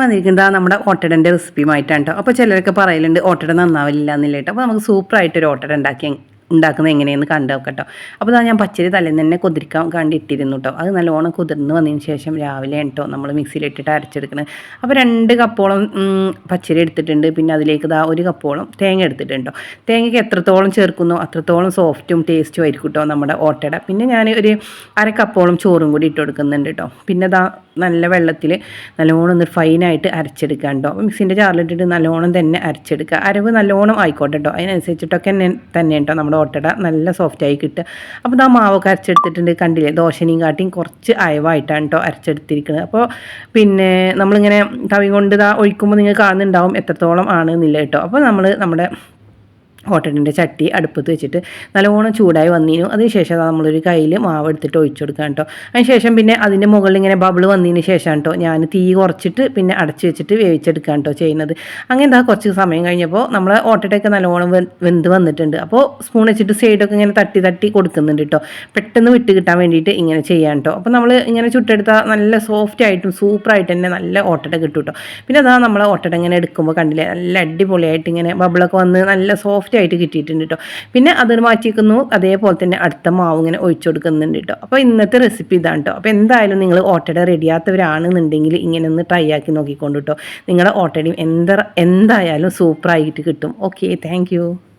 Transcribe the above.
വന്നിരിക്കുന്നത് നമ്മുടെ ഓട്ടടന്റെ റെസിപ്പിയുമായിട്ടാണ് കേട്ടോ അപ്പോൾ ചിലരൊക്കെ പറയലുണ്ട് ഓട്ടട നന്നാവില്ല എന്നില്ല കേട്ടോ അപ്പോൾ നമുക്ക് സൂപ്പറായിട്ടൊരു ഓട്ടട ഉണ്ടാക്കി ഉണ്ടാക്കുന്നത് എങ്ങനെയെന്ന് കണ്ടു നോക്കട്ടോ. അപ്പോൾ ഞാൻ പച്ചരി തലേന്ന് തന്നെ കുതിരിക്കാൻ കണ്ടിട്ടിരുന്നു കേട്ടോ. അത് നല്ലോണം കുതിർന്ന് വന്നതിന് ശേഷം രാവിലെ കേട്ടോ നമ്മൾ മിക്സിയിലിട്ടിട്ട് അരച്ചെടുക്കുന്നത് അപ്പോൾ രണ്ട് കപ്പോളം പച്ചരി എടുത്തിട്ടുണ്ട്. പിന്നെ അതിലേക്ക് ഇതാ ഒരു കപ്പോളം തേങ്ങ എടുത്തിട്ടുണ്ടോ തേങ്ങയ്ക്ക് എത്രത്തോളം ചേർക്കുന്നു അത്രത്തോളം സോഫ്റ്റും ടേസ്റ്റും ആയിരിക്കും കേട്ടോ നമ്മുടെ ഓട്ടട. പിന്നെ ഞാൻ ഒരു അര കപ്പോളം ചോറും കൂടി ഇട്ട് കൊടുക്കുന്നുണ്ട് കേട്ടോ. പിന്നെ ഇതാ നല്ല വെള്ളത്തിൽ നല്ലോണം ഒന്ന് ഫൈനായിട്ട് അരച്ചെടുക്കുക കേട്ടോ. അപ്പോൾ മിക്സിന്റെ ജാറിലിട്ടിട്ട് നല്ലോണം തന്നെ അരച്ചെടുക്കുക. അരവ് നല്ലോണം ആയിക്കോട്ടെ കേട്ടോ. അതിനനുസരിച്ചിട്ടൊക്കെ തന്നെ തന്നെ കേട്ടോ നമ്മുടെ ഓട്ടട നല്ല സോഫ്റ്റായി കിട്ടുക. അപ്പോൾ ഇതാ മാവൊക്കെ അരച്ചെടുത്തിട്ടുണ്ട്. കണ്ടില്ലേ? ദോശനെയും കാട്ടിയും കുറച്ച് അയവായിട്ടാണ് കേട്ടോ അരച്ചെടുത്തിരിക്കുന്നത്. അപ്പോൾ പിന്നെ നമ്മളിങ്ങനെ തവി കൊണ്ട് ഒഴിക്കുമ്പോൾ നിങ്ങൾ കാണുന്നുണ്ടാവും എത്രത്തോളം ആണ് എന്നില്ല കേട്ടോ അപ്പോൾ നമ്മൾ നമ്മുടെ ഹോട്ടലിന്റെ ചട്ടി അടുപ്പത്ത് വെച്ചിട്ട് നല്ലോണം ചൂടായി വന്നിരുന്നു. അതിനുശേഷം അതാ നമ്മളൊരു കയ്യിൽ മാവ് എടുത്തിട്ട് ഒഴിച്ചു കൊടുക്കാം കേട്ടോ അതിനുശേഷം പിന്നെ അതിന്റെ മുകളിൽ ഇങ്ങനെ ബബിൾ വന്നതിന് ശേഷം കേട്ടോ ഞാൻ തീ കുറച്ചിട്ട് പിന്നെ അടച്ചു വെച്ചിട്ട് വേവിച്ചെടുക്കാം കേട്ടോ ചെയ്യുന്നത്. അങ്ങനെ എന്താ കുറച്ച് സമയം കഴിഞ്ഞപ്പോൾ നമ്മൾ ഓട്ടടയൊക്കെ നല്ലോണം വെന്ത് വന്നിട്ടുണ്ട്. അപ്പോൾ സ്പൂൺ വെച്ചിട്ട് സൈഡൊക്കെ ഇങ്ങനെ തട്ടി തട്ടി കൊടുക്കുന്നുണ്ട് കേട്ടോ പെട്ടെന്ന് വിട്ട് കിട്ടാൻ വേണ്ടിയിട്ട് ഇങ്ങനെ ചെയ്യാം കേട്ടോ അപ്പോൾ നമ്മൾ ഇങ്ങനെ ചുട്ടെടുത്താൽ നല്ല സോഫ്റ്റ് ആയിട്ടും സൂപ്പറായിട്ട് തന്നെ നല്ല ഓട്ടട കിട്ടും കേട്ടോ പിന്നെ അതാ നമ്മൾ ഓട്ടട ഇങ്ങനെ എടുക്കുമ്പോൾ കണ്ടില്ലേ? നല്ല അടിപൊളിയായിട്ട് ഇങ്ങനെ ബബിളൊക്കെ വന്ന് നല്ല സോഫ്റ്റ് ആയിട്ട് കിട്ടിയിട്ടുണ്ട് കേട്ടോ പിന്നെ അത് മാറ്റിയിരിക്കുന്നു അതേപോലെ തന്നെ അടുത്ത മാവ് ഇങ്ങനെ ഒഴിച്ചു കൊടുക്കുന്നുണ്ട് കേട്ടോ അപ്പോൾ ഇന്നത്തെ റെസിപ്പി ഇതാണ് കേട്ടോ അപ്പോൾ എന്തായാലും നിങ്ങൾ ഓട്ടട റെഡിയാത്തവരാണെന്നുണ്ടെങ്കിൽ ഇങ്ങനെ ഒന്ന് ട്രൈ ആക്കി നോക്കിക്കൊണ്ട് കേട്ടോ നിങ്ങളുടെ ഓട്ടടയും എന്താ എന്തായാലും സൂപ്പറായിട്ട് കിട്ടും. Okay thank